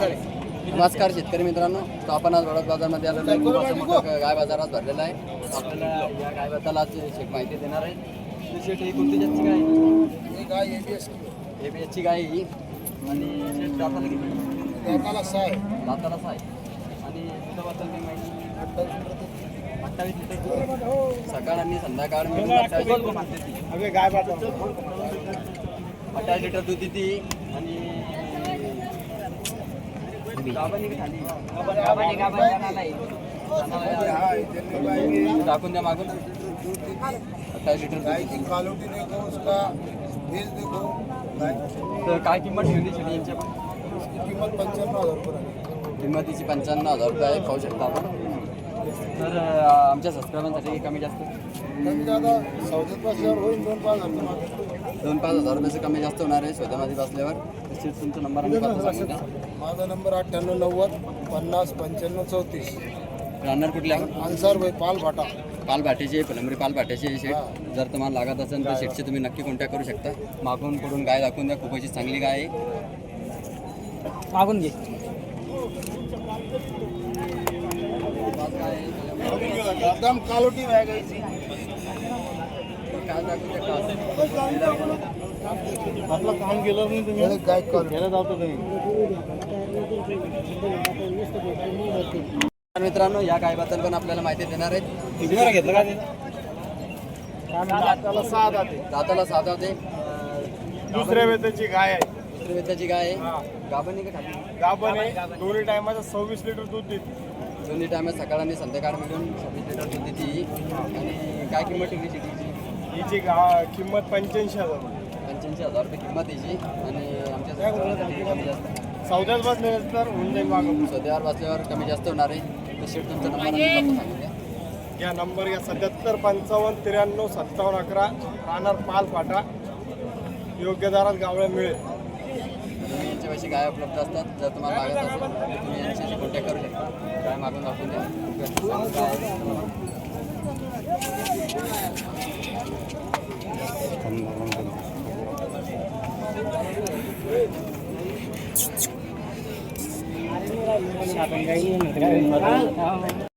नमस्कार शेतकरी मित्रांनो. तर आपण आज वडद बाजारमध्ये आलेलो आहे. खूप असं मोठं गाय बाजार आज भरलेला आहे. आपल्याला या गायबद्दल आज शेत माहिती देणार आहे. शेठ ही कोणती जातची गाय? गाय एबीएस ए बी एचची गाय ही. आणि शेठ दाताला किती? दाताला सहा आहे. दाताला सहा आहे. आणि दुधाबद्दल काही माहिती? अठ्ठावीस लिटर सकाळ आणि संध्याकाळ मिळून अठ्ठावीस गाय अठ्ठावीस लिटर दूध देते आणि आहे. टाकून द्या मागून. अठ्ठावीस लिटर तर काय किंमत ठेवली शेळी यांची कीमत पंचावन्न हजार रुपये. आहे. किंमतीची पंच्याण्णव हजार रुपये आहे. पाहू शकता आपण. तर आमच्या सबस्क्रायबांसाठी कमी जास्त? होईल दोन पाच हजार. दोन पाच हजार रुपयाचं कमी जास्त होणार आहे स्वतःमध्ये बसल्यावर. तसेच तुमचा नंबर आणि पत्ता माझा नंबर अठ्ठ्याण्णव नव्वद पन्नास पंच्याण्णव चौतीस. राहणार कुठल्या अन्सार भाई पाल भाटा. पालभाट्याचे फुलंबरी पालभाट्याचे शेट. जर तुम्हाला लागत असेल तर शेटचे तुम्ही नक्की कॉन्टॅक्ट करू शकता. मागून पुढून गाय दाखवून द्या खूप अशी चांगली गाय आहे. मागून घे. एकदम क्वालिटी आहे काय द्या का? आपलं काम केलं नाही तुम्ही? गाय घ्यायला जातो तुम्ही तर मित्रांनो या गायबद्दल पण आपल्याला माहिती देणार आहेत. घेतलं का दाताला सहा दाते दाताला साधा होते. दुसऱ्या वेताची गाय आहे. वेताची गाय आहे. गाभणी का खाली? गाभण आहे. दोन्ही टायमाचं सव्वीस लिटर दूध देते. दोन्ही टायमात सकाळ आणि संध्याकाळ मिळून सव्वीस लिटर दूध देते ही. आणि काय किंमत ठेवली शेतीची? हिची गा किंमत पंच्याऐंशी हजार. पंच्याऐंशी हजार रुपये किंमत याची आणि आमच्या सबस्क्रायबरसाठी कमी जास्त. सौद्यात बसले तर होऊन जाईल मागं सध्यावर बसल्यावर कमी जास्त होणार आहे. शेट तुमचा नंबर आणि पत्ता सांगून द्या. या नंबर घ्या सत्याहत्तर पंचावन्न त्र्याण्णव सत्तावन्न अकरा. राहणार पाल फाटा. योग्य दरात गावळ्या मिळेल. तुम्ही यांच्यापाशी गाय उपलब्ध असतात. जर तुम्हाला लागत असेल तर तुम्ही यांच्याशी कॉन्टॅक्ट करू शकता. गाय मागून दाखवून द्या. आपण काही